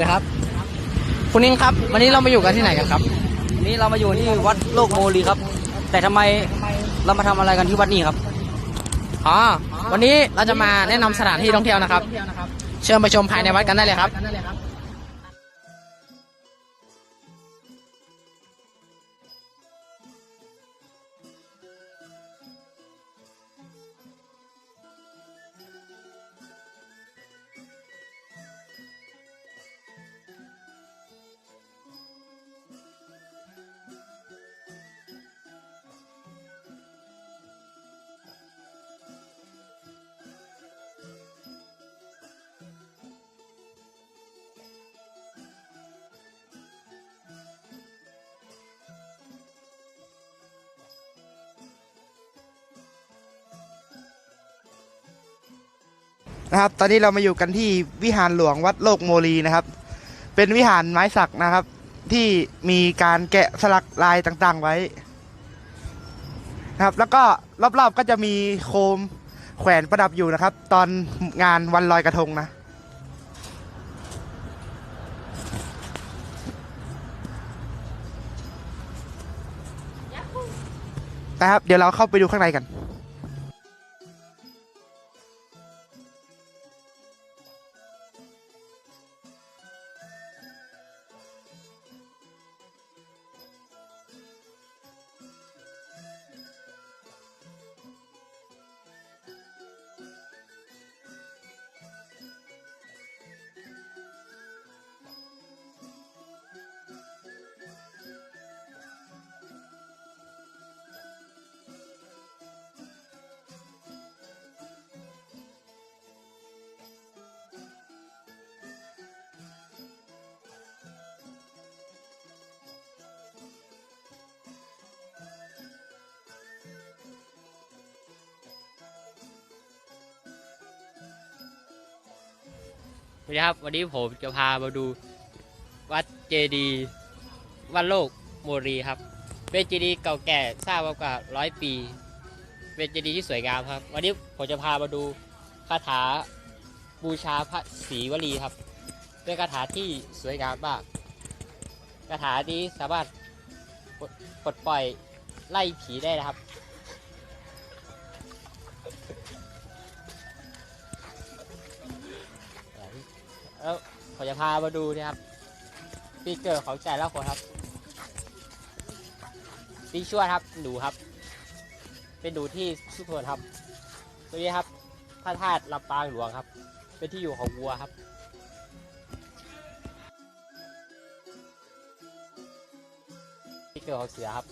นะครับ คุณนิ้งครับ วันนี้เรามาอยู่กันที่ไหนกันครับ วันนี้เรามาอยู่ที่วัดโลกโมลีครับ แต่ทำไมเรามาทำอะไรกันที่วัดนี้ครับอ๋อวันนี้เราจะมาแนะนำสถานที่ท่องเที่ยวนะครับ เชิญไปชมภายในวัดกันได้เลยครับ นะครับ ตอนนี้เรามาอยู่กันที่วิหารหลวงวัดโลกโมลีนะครับ เป็นวิหารไม้สักนะครับ ที่มีการแกะสลักลายต่างๆไว้นะครับ แล้วก็รอบๆก็จะมีโคมแขวนประดับอยู่นะครับ ตอนงานวันลอยกระทงนะนะครับ เดี๋ยวเราเข้าไปดูข้างในกัน สวัสดีครับวันนี้ผมจะพามาดูวัดเจดีวัดโลกโมรีครับ เป็นเจดีเก่าแก่สร้างมากว่าร้อยปี เป็นเจดีที่สวยงามครับ วันนี้ผมจะพามาดูคาถาบูชาพระศรีวลีครับ เป็นคาถาที่สวยงามมากคาถานี้สามารถปลดปล่อยไล่ผีได้นะครับ ผมจะพามาดูนะครับปีเกิดของแต่ละคนครับปีชั่วครับหนูครับ เป็นหนูที่สุขนครับ ตัวนี้ครับพระธาตุลำปางหลวงครับ เป็นที่อยู่ของวัวครับปีเกิดของเสือครับ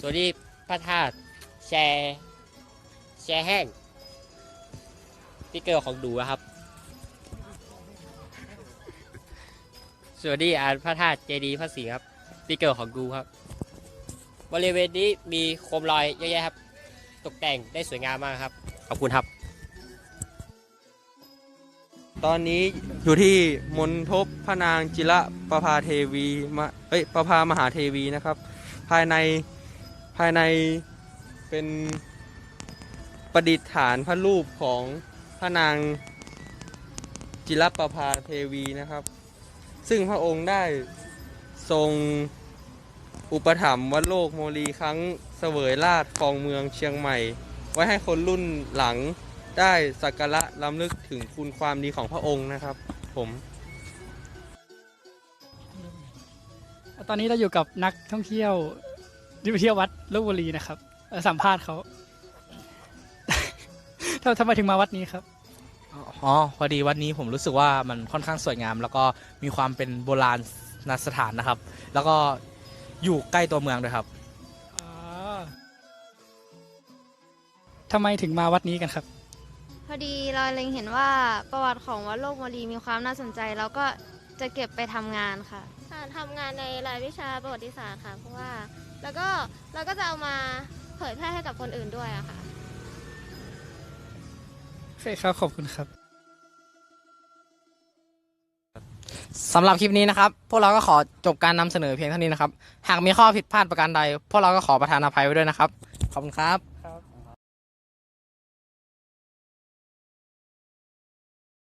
ส่วนนี้พระธาตุแชแชแห้ง ที่เกิดของดูนะครับส่วนนี้อ่าพระธาตุเจดีย์พระศรีครับที่เกิดของดูครับ บริเวณนี้มีโคมลอยเยอะแยะครับ ตกแต่งได้สวยงามมากครับ ขอบคุณครับ ตอนนี้อยู่ที่มณฑปพระนางจิระประภาเทวีมาเอ้ยประภามหาเทวีนะครับ ภายในภายในเป็นประดิษฐานพระรูปของ พระนางจิรประภาเทวีนะครับ ซึ่งพระองค์ได้ทรงอุปถัมภ์วัดโลกโมลีครั้งเสวยราชครองเมืองเชียงใหม่ ไว้ให้คนรุ่นหลังได้สักการะล้ำลึกถึงคุณความดีของพระองค์นะครับ ผมตอนนี้เราอยู่กับนักท่องเที่ยวที่ไปเที่ยววัดโลบบุรีนะครับสัมภาษณ์เขา ทำทำไมถึงมาวัดนี้ครับ อ๋อพอดีวัดนี้ผมรู้สึกว่ามันค่อนข้างสวยงาม แล้วก็มีความเป็นโบราณสถานนะครับ แล้วก็อยู่ใกล้ตัวเมืองด้วยครับ อ๋อทำไมถึงมาวัดนี้กันครับ พอดีเราเล็งเห็นว่าประวัติของวัดโลกโมลีมีความน่าสนใจ แล้วก็จะเก็บไปทำงานค่ะ ค่ะทำงานในรายวิชาประวัติศาสตร์ค่ะ เพราะว่า แล้วก็เราก็จะเอามาเผยแพร่ให้กับคนอื่นด้วยอะค่ะ คครับขอบคุณครับสำหรับคลิปนี้นะครับ พวกเราก็ขอจบการนำเสนอเพียงเท่านี้นะครับ หากมีข้อผิดพลาดประการใด พวกเราก็ขอประทานอภัยไว้ด้วยนะครับ ขอบคุณครับ